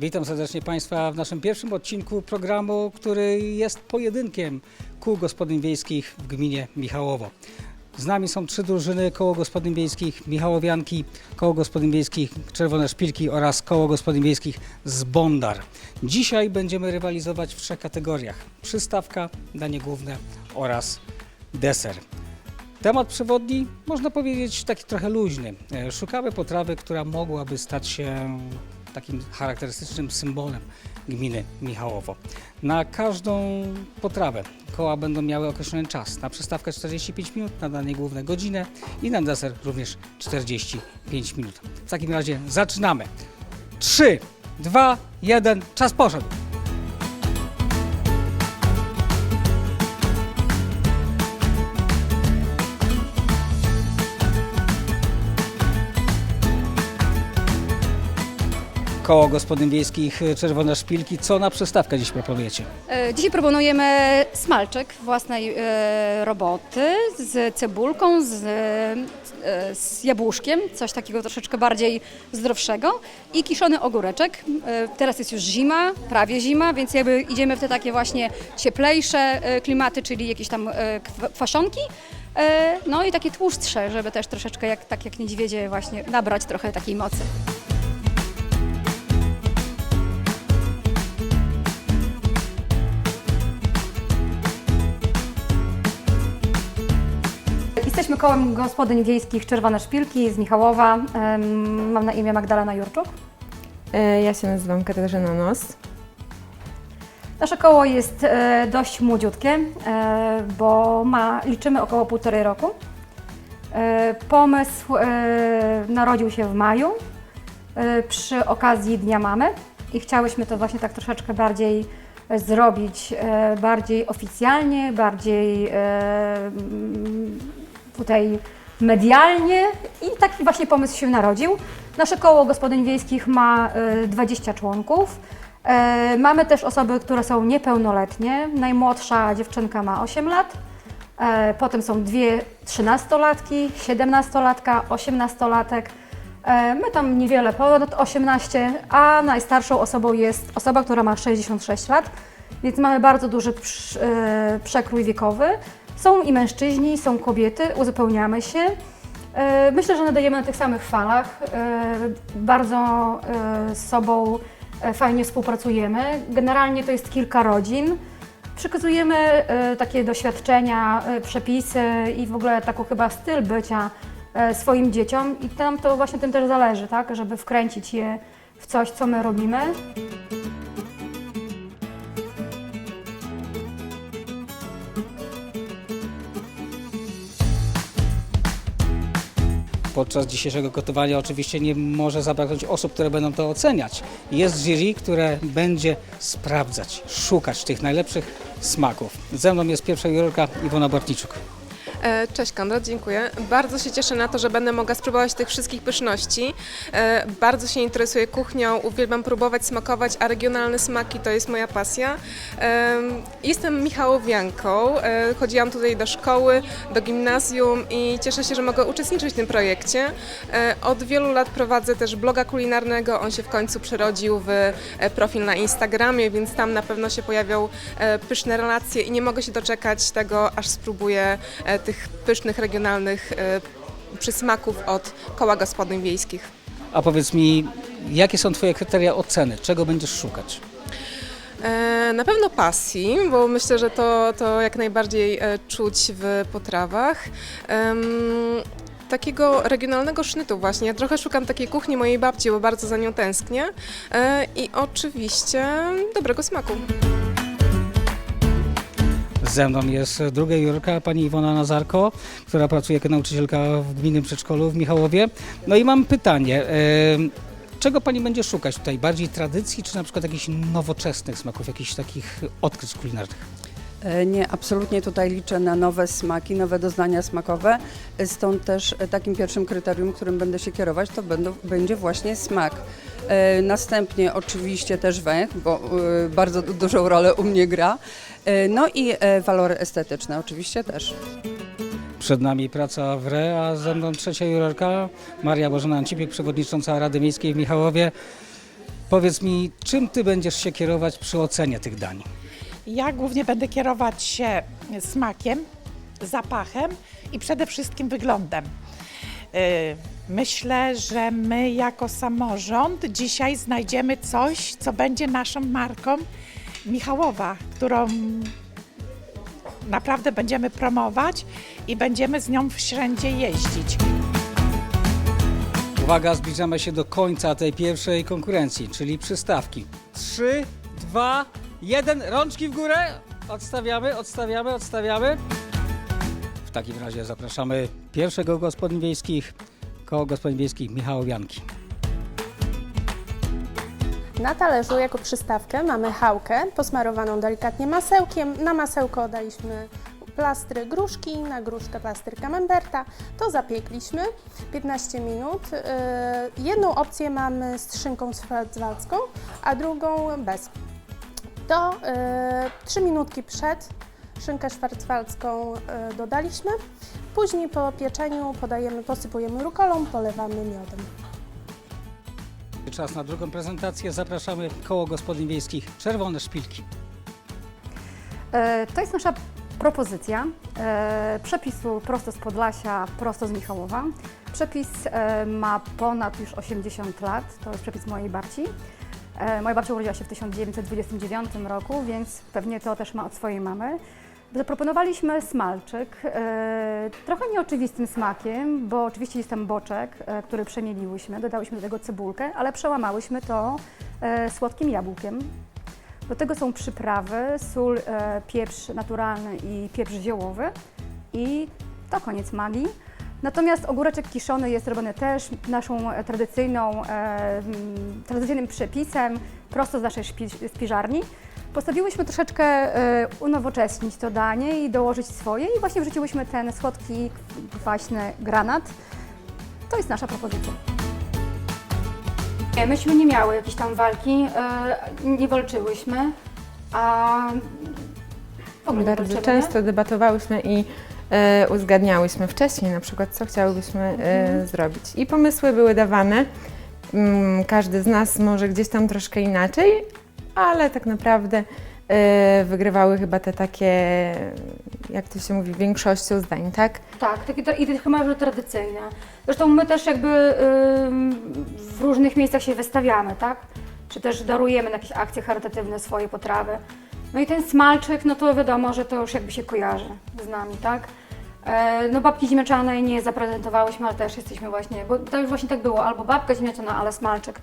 Witam serdecznie Państwa w naszym pierwszym odcinku programu, który jest pojedynkiem kół gospodyń wiejskich w gminie Michałowo. Z nami są trzy drużyny koło gospodyń wiejskich Michałowianki, koło gospodyń wiejskich Czerwone Szpilki oraz koło gospodyń wiejskich z Bondar. Dzisiaj będziemy rywalizować w trzech kategoriach. Przystawka, danie główne oraz deser. Temat przewodni, można powiedzieć, taki trochę luźny. E, Szukamy potrawy, która mogłaby stać się takim charakterystycznym symbolem gminy Michałowo. Na każdą potrawę koła będą miały określony czas. Na przystawkę 45 minut, na danie główne godzinę i na deser również 45 minut. W takim razie zaczynamy. 3, 2, 1, czas poszedł. Koło gospodyń wiejskich Czerwone Szpilki. Co na przystawkę dziś proponujecie? E, Dzisiaj proponujemy smalczyk własnej e, roboty z cebulką, z, e, z jabłuszkiem, coś takiego troszeczkę bardziej zdrowszego i kiszony ogóreczek. Teraz jest już zima, prawie zima, więc jakby idziemy w te takie właśnie cieplejsze klimaty, czyli jakieś tam kwa- kwaszonki. No i takie tłustsze, żeby też troszeczkę jak, tak jak niedźwiedzie właśnie nabrać trochę takiej mocy. Jesteśmy kołem gospodyń wiejskich Czerwone Szpilki z Michałowa. Mam na imię Magdalena Jurczuk. E, Ja się nazywam Katarzyna Nos. Nasze koło jest e, dość młodziutkie, e, bo ma, liczymy około półtorej roku. Pomysł narodził się w maju przy okazji Dnia Mamy i chciałyśmy to właśnie tak troszeczkę bardziej zrobić, bardziej oficjalnie, bardziej tutaj medialnie i taki właśnie pomysł się narodził. Nasze koło gospodyń wiejskich ma e, 20 członków. E, Mamy też osoby, które są niepełnoletnie. Najmłodsza dziewczynka ma 8 lat. E, Potem są dwie trzynastolatki, siedemnastolatka, osiemnastolatek. E, My tam niewiele ponad 18, a najstarszą osobą jest osoba, która ma 66 lat, więc mamy bardzo duży prz- e, przekrój wiekowy. Są i mężczyźni, są kobiety, uzupełniamy się. E, Myślę, że nadajemy na tych samych falach. E, Bardzo e, z sobą fajnie współpracujemy. Generalnie to jest kilka rodzin. Przekazujemy takie doświadczenia, przepisy i w ogóle taką chyba styl bycia swoim dzieciom i nam to właśnie tym też zależy, tak, żeby wkręcić je w coś, co my robimy. Podczas dzisiejszego gotowania oczywiście nie może zabraknąć osób, które będą to oceniać. Jest jury, które będzie sprawdzać, szukać tych najlepszych smaków. Ze mną jest pierwsza jurorka Iwona Bartniczuk. E, Cześć Konrad, dziękuję. Bardzo się cieszę na to, że będę mogła spróbować tych wszystkich pyszności. E, Bardzo się interesuję kuchnią, uwielbiam próbować, smakować, a regionalne smaki to jest moja pasja. E, Jestem Michałowianką, chodziłam tutaj do szkoły, do gimnazjum i cieszę się, że mogę uczestniczyć w tym projekcie. Od wielu lat prowadzę też bloga kulinarnego, on się w końcu przerodził w profil na Instagramie, więc tam na pewno się pojawią pyszne relacje i nie mogę się doczekać tego, aż spróbuję e, tych pysznych, regionalnych e, przysmaków od koła gospodyń wiejskich. A powiedz mi, jakie są Twoje kryteria oceny? Czego będziesz szukać? E, Na pewno pasji, bo myślę, że to, to jak najbardziej e, czuć w potrawach. Takiego regionalnego sznytu właśnie. Ja trochę szukam takiej kuchni mojej babci, bo bardzo za nią tęsknię. I oczywiście dobrego smaku. Ze mną jest druga jurorka, pani Iwona Nazarko, która pracuje jako nauczycielka w gminnym przedszkolu w Michałowie. No i mam pytanie. Czego pani będzie szukać tutaj? Bardziej tradycji, czy na przykład jakichś nowoczesnych smaków, jakichś takich odkryć kulinarnych? E, Nie, absolutnie tutaj liczę na nowe smaki, nowe doznania smakowe. E, Stąd też e, takim pierwszym kryterium, którym będę się kierować, to będą, będzie właśnie smak. Następnie oczywiście też węch, bo bardzo du- dużą rolę u mnie gra. No i walory estetyczne oczywiście też. Przed nami praca w RE, a ze mną trzecia jurorka, Maria Bożena Ancipik, przewodnicząca Rady Miejskiej w Michałowie. Powiedz mi, czym ty będziesz się kierować przy ocenie tych dań? Ja głównie będę kierować się smakiem, zapachem i przede wszystkim wyglądem. Yy, Myślę, że my jako samorząd dzisiaj znajdziemy coś, co będzie naszą marką Michałowa, którą naprawdę będziemy promować i będziemy z nią wszędzie jeździć. Uwaga, zbliżamy się do końca tej pierwszej konkurencji, czyli przystawki. 3, 2, 1, rączki w górę. Odstawiamy, odstawiamy, odstawiamy. W takim razie zapraszamy pierwszego gospodyń wiejskich, koło gospodyń wiejskich Michałowianki. Na talerzu jako przystawkę mamy chałkę posmarowaną delikatnie masełkiem. Na masełko daliśmy plastry gruszki, na gruszkę plaster camemberta. To zapiekliśmy 15 minut. Yy, Jedną opcję mamy z szynką schwarzwaldzką, a drugą bez. To yy, 3 minutki przed szynkę szwarcwaldzką yy, dodaliśmy. Później po pieczeniu podajemy, posypujemy rukolą, polewamy miodem. Czas na drugą prezentację. Zapraszamy koło gospodyń wiejskich Czerwone Szpilki. E, To jest nasza propozycja e, przepisu prosto z Podlasia, prosto z Michałowa. Przepis e, ma ponad już 80 lat, to jest przepis mojej babci. E, Moja babcia urodziła się w 1929 roku, więc pewnie to też ma od swojej mamy. Zaproponowaliśmy smalczyk, e, trochę nieoczywistym smakiem, bo oczywiście jest tam boczek, e, który przemieliłyśmy, dodałyśmy do tego cebulkę, ale przełamałyśmy to słodkim jabłkiem. Do tego są przyprawy, sól, pieprz naturalny i pieprz ziołowy i to koniec magii. Natomiast ogóreczek kiszony jest robiony też naszą e, tradycyjną, e, tradycyjnym przepisem, prosto z naszej szpi- spiżarni. Postanowiłyśmy troszeczkę e, unowocześnić to danie i dołożyć swoje i właśnie wrzuciłyśmy ten słodki, kwaśny granat. To jest nasza propozycja. Nie, Myśmy nie miały jakiejś tam walki, e, nie walczyłyśmy, a w ogóle nie Bardzo walczymy, często debatowałyśmy i uzgadniałyśmy wcześniej na przykład, co chciałybyśmy e, zrobić. I pomysły były dawane. Mm, każdy z nas może gdzieś tam troszkę inaczej, ale tak naprawdę e, wygrywały chyba te takie, jak to się mówi, większością zdań, tak? Tak, takie i chyba, że tradycyjne. Zresztą my też jakby w różnych miejscach się wystawiamy, tak? Czy też darujemy na jakieś akcje charytatywne swoje potrawy. No i ten smalczyk, no to wiadomo, że to już jakby się kojarzy z nami, tak? E, No babki ziemniaczanej nie zaprezentowałyśmy, ale też jesteśmy właśnie, bo to już właśnie tak było, albo babka ziemniaczana, ale smalczyk.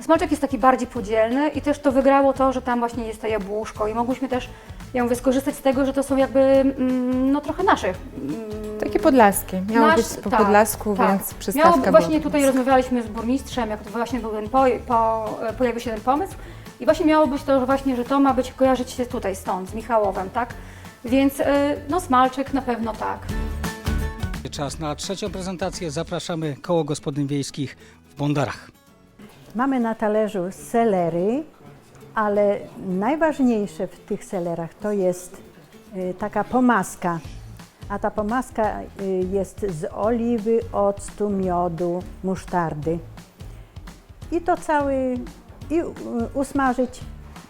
Smalczyk jest taki bardziej podzielny i też to wygrało to, że tam właśnie jest to jabłuszko i mogłyśmy też, ja mówię, skorzystać z tego, że to są jakby, mm, no trochę naszych. mm, Takie podlaskie. Miało Nasz- być po tak, podlasku, tak. więc przystawka Miało, Właśnie tutaj rozmawialiśmy z burmistrzem, jak to właśnie był ten po, po, pojawił się ten pomysł i właśnie miało być to, że właśnie, że to ma być kojarzyć się tutaj stąd, z Michałowem, tak? Więc y, no smalczyk na pewno tak. Czas na trzecią prezentację. Zapraszamy koło gospodyń wiejskich w Bondarach. Mamy na talerzu selery, ale najważniejsze w tych selerach to jest y, taka pomaska. A ta pomaska y, jest z oliwy, octu, miodu, musztardy. I to cały, i y, usmażyć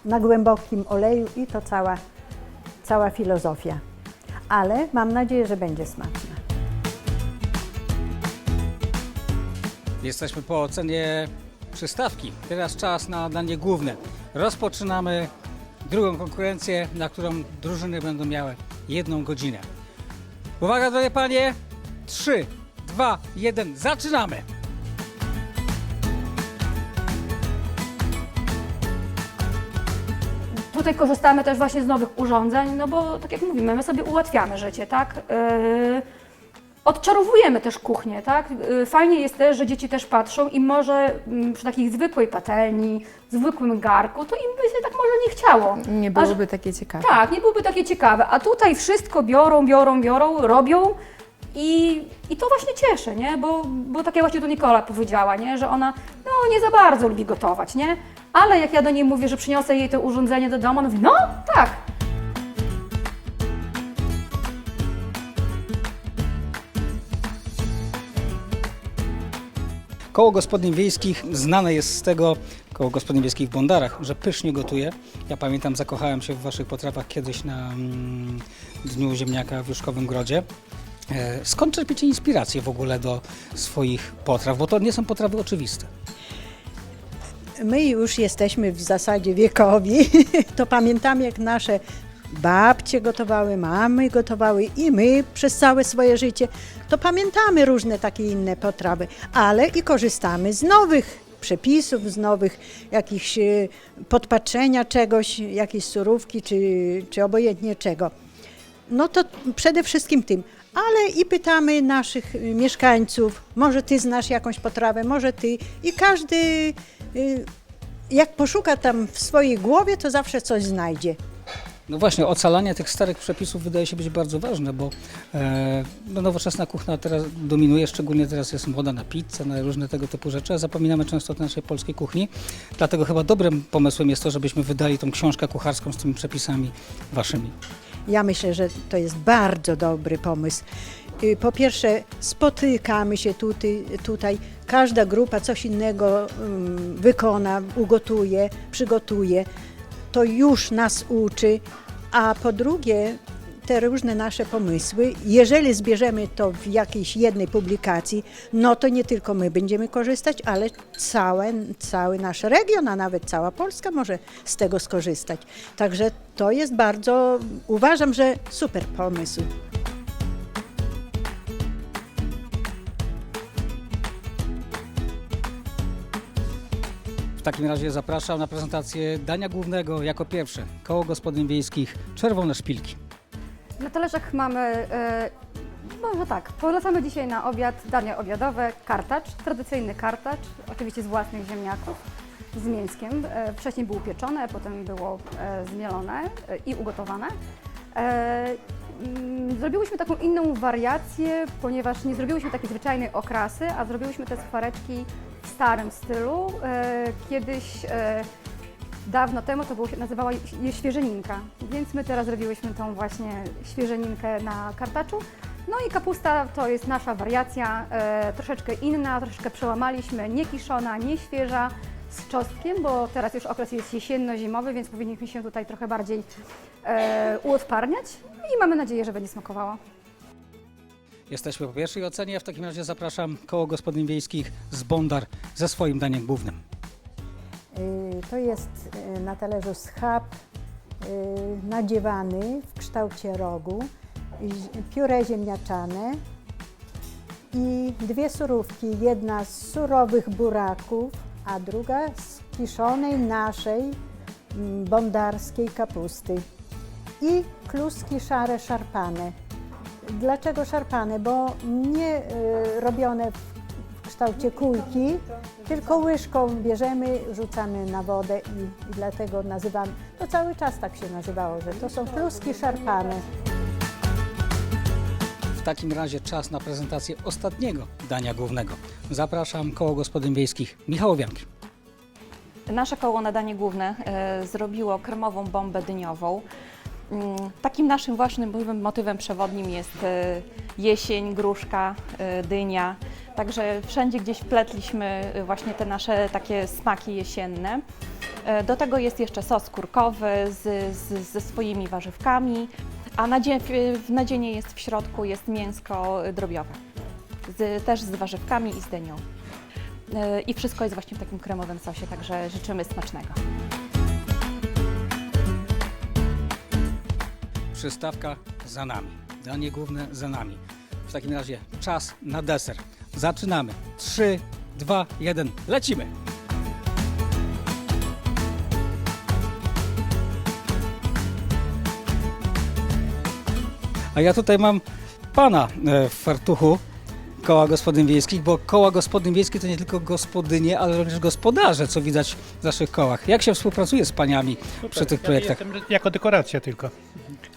na głębokim oleju i to cała, cała filozofia. Ale mam nadzieję, że będzie smaczna. Jesteśmy po ocenie przystawki. Teraz czas na danie główne. Rozpoczynamy drugą konkurencję, na którą drużyny będą miały jedną godzinę. Uwaga, drogie panie! 3, 2, 1, zaczynamy! Tutaj korzystamy też właśnie z nowych urządzeń, no bo tak jak mówimy, my sobie ułatwiamy życie, tak? Yy, odczarowujemy też kuchnię, tak? Yy, fajnie jest też, że dzieci też patrzą i może mm, przy takiej zwykłej patelni, zwykłym garku, to im by się tak może nie chciało. Nie byłoby takie ciekawe. Tak, nie byłoby takie ciekawe. A tutaj wszystko biorą, biorą, biorą, robią i, i to właśnie cieszy, nie? Bo, bo tak jak właśnie to Nikola powiedziała, nie? Że ona no nie za bardzo lubi gotować, nie? Ale jak ja do niej mówię, że przyniosę jej to urządzenie do domu, ona mówi, no tak. Koło gospodyń wiejskich znane jest z tego, koło gospodyń wiejskich w Bondarach, że pysznie gotuje. Ja pamiętam, zakochałem się w waszych potrawach kiedyś na mm, Dniu Ziemniaka w Juszkowym Grodzie. E, Skąd czerpiecie inspirację w ogóle do swoich potraw? Bo to nie są potrawy oczywiste. My już jesteśmy w zasadzie wiekowi, to pamiętamy jak nasze babcie gotowały, mamy gotowały i my przez całe swoje życie, to pamiętamy różne takie inne potrawy, ale i korzystamy z nowych przepisów, z nowych jakichś e, podpatrzenia czegoś, jakiejś surówki czy, czy obojętnie czego. No to przede wszystkim tym, ale i pytamy naszych y, mieszkańców, może ty znasz jakąś potrawę, może ty i każdy y, jak poszuka tam w swojej głowie, to zawsze coś znajdzie. No właśnie, ocalanie tych starych przepisów wydaje się być bardzo ważne, bo e, no nowoczesna kuchnia teraz dominuje, szczególnie teraz jest moda na pizzę, na różne tego typu rzeczy, a zapominamy często o naszej polskiej kuchni. Dlatego chyba dobrym pomysłem jest to, żebyśmy wydali tą książkę kucharską z tymi przepisami waszymi. Ja myślę, że to jest bardzo dobry pomysł. Y, Po pierwsze, spotykamy się tutaj, tutaj. każda grupa coś innego ym, wykona, ugotuje, przygotuje. To już nas uczy. A po drugie, te różne nasze pomysły, jeżeli zbierzemy to w jakiejś jednej publikacji, no to nie tylko my będziemy korzystać, ale całe, cały nasz region, a nawet cała Polska może z tego skorzystać. Także to jest bardzo, uważam, że super pomysł. W takim razie zapraszam na prezentację dania głównego jako pierwsze. Koło Gospodyń Wiejskich Czerwone Szpilki. Na talerzach mamy, e, może tak, polecamy dzisiaj na obiad dania obiadowe, kartacz, tradycyjny kartacz, oczywiście z własnych ziemniaków, z mięskiem. E, wcześniej było pieczone, potem było e, zmielone e, i ugotowane. Mm, Zrobiłyśmy taką inną wariację, ponieważ nie zrobiłyśmy takiej zwyczajnej okrasy, a zrobiłyśmy te skwareczki w starym stylu. E, Kiedyś e, Dawno temu to było, nazywała je świeżeninka, więc my teraz zrobiłyśmy tą właśnie świeżeninkę na kartaczu. No i kapusta to jest nasza wariacja, e, troszeczkę inna, troszeczkę przełamaliśmy, nie kiszona, nie świeża, z czosnkiem, bo teraz już okres jest jesienno-zimowy, więc powinniśmy się tutaj trochę bardziej e, uodparniać i mamy nadzieję, że będzie smakowało. Jesteśmy po pierwszej ocenie, w takim razie zapraszam Koło Gospodyń Wiejskich z Bondar ze swoim daniem głównym. Y, To jest y, na talerzu schab y, nadziewany w kształcie rogu, pióre ziemniaczane i dwie surówki, jedna z surowych buraków, a druga z kiszonej naszej mm, bondarskiej kapusty i kluski szare szarpane. Dlaczego szarpane? Bo nie robione w kształcie kulki, tylko łyżką bierzemy, rzucamy na wodę i, i dlatego nazywam, to cały czas tak się nazywało, że to są kluski szarpane. W takim razie czas na prezentację ostatniego dania głównego. Zapraszam Koło Gospodyń Wiejskich Michałowianki. Nasze koło na danie główne e, zrobiło kremową bombę dyniową. Mm, Takim naszym własnym motywem, motywem przewodnim jest e, jesień, gruszka, e, dynia. Także wszędzie gdzieś wpletliśmy e, właśnie te nasze takie smaki jesienne. E, Do tego jest jeszcze sos kurkowy z, z, ze swoimi warzywkami, a w nadzienie jest w środku jest mięsko drobiowe, z, też z warzywkami i z dynią. E, I wszystko jest właśnie w takim kremowym sosie, także życzymy smacznego. Przystawka za nami. Danie główne za nami. W takim razie czas na deser. Zaczynamy. 3, 2, 1. Lecimy! A ja tutaj mam pana e, w fartuchu koła gospodyń wiejskich, bo koła gospodyń wiejskich to nie tylko gospodynie, ale również gospodarze, co widać w naszych kołach. Jak się współpracuje z paniami przy tych projektach? Ja jestem jako dekoracja tylko.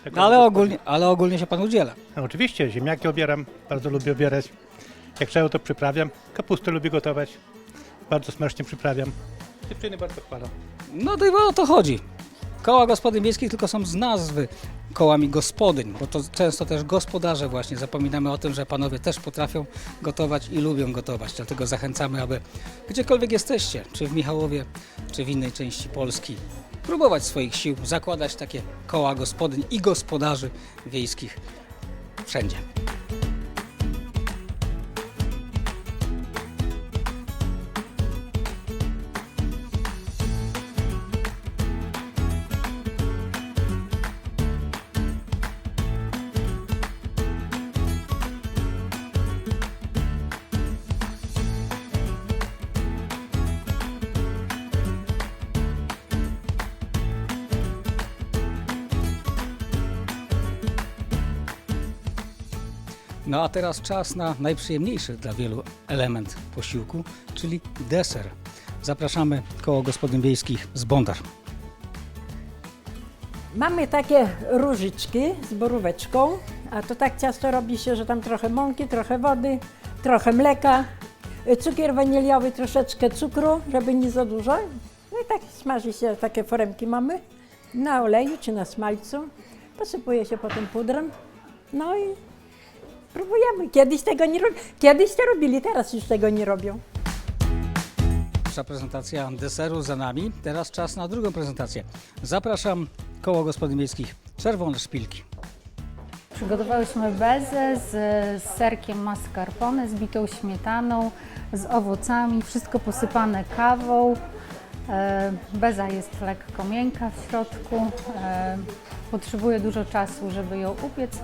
Jako No, ale, ogólnie, ale ogólnie się pan udziela. No, oczywiście, ziemniaki obieram, bardzo lubię obierać. Jak trzeba, to przyprawiam. Kapustę lubię gotować, bardzo smacznie przyprawiam. Dziewczyny bardzo chwalą. No to i o to chodzi. Koła gospodyń wiejskich tylko są z nazwy kołami gospodyń, bo to często też gospodarze właśnie zapominamy o tym, że panowie też potrafią gotować i lubią gotować. Dlatego zachęcamy, aby gdziekolwiek jesteście, czy w Michałowie, czy w innej części Polski, próbować swoich sił, zakładać takie koła gospodyń i gospodarzy wiejskich wszędzie. No a teraz czas na najprzyjemniejszy dla wielu element posiłku, czyli deser. Zapraszamy koło gospodyń wiejskich z Bondar. Mamy takie różyczki z boróweczką, a to tak ciasto robi się, że tam trochę mąki, trochę wody, trochę mleka, cukier waniliowy, troszeczkę cukru, żeby nie za dużo. No i tak smaży się, takie foremki mamy na oleju czy na smalcu. Posypuje się potem pudrem. No i próbujemy. Kiedyś tego nie robili, kiedyś to robili, teraz już tego nie robią. Pierwsza prezentacja deseru za nami. Teraz czas na drugą prezentację. Zapraszam koło gospodyń wiejskich Czerwone Szpilki. Przygotowałyśmy bezę z, z serkiem mascarpone, z bitą śmietaną, z owocami, wszystko posypane kawą. E, Beza jest lekko miękka w środku, e, potrzebuje dużo czasu, żeby ją upiec,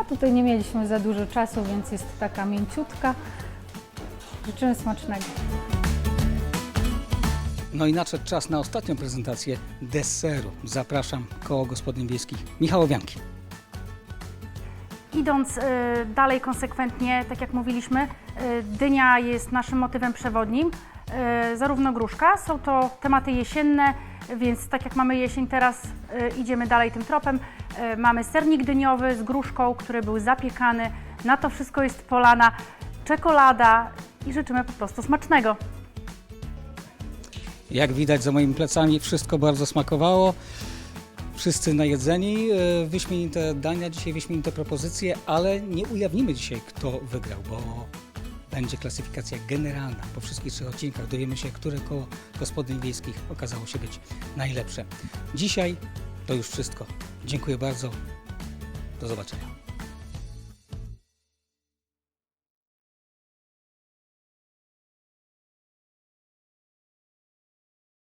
a tutaj nie mieliśmy za dużo czasu, więc jest taka mięciutka. Życzymy smacznego. No i nadszedł czas na ostatnią prezentację deseru. Zapraszam koło gospodyń wiejskich Michałowianki. Idąc y, dalej konsekwentnie, tak jak mówiliśmy, y, dynia jest naszym motywem przewodnim, y, zarówno gruszka. Są to tematy jesienne, więc tak jak mamy jesień teraz, y, idziemy dalej tym tropem. Y, Mamy sernik dyniowy z gruszką, który był zapiekany. Na to wszystko jest polana czekolada i życzymy po prostu smacznego. Jak widać za moimi plecami, wszystko bardzo smakowało. Wszyscy najedzeni, e, wyśmienite dania, dzisiaj wyśmienite propozycje, ale nie ujawnimy dzisiaj, kto wygrał, bo będzie klasyfikacja generalna. Po wszystkich trzech odcinkach dowiemy się, które koło gospodyń wiejskich okazało się być najlepsze. Dzisiaj to już wszystko. Dziękuję bardzo. Do zobaczenia.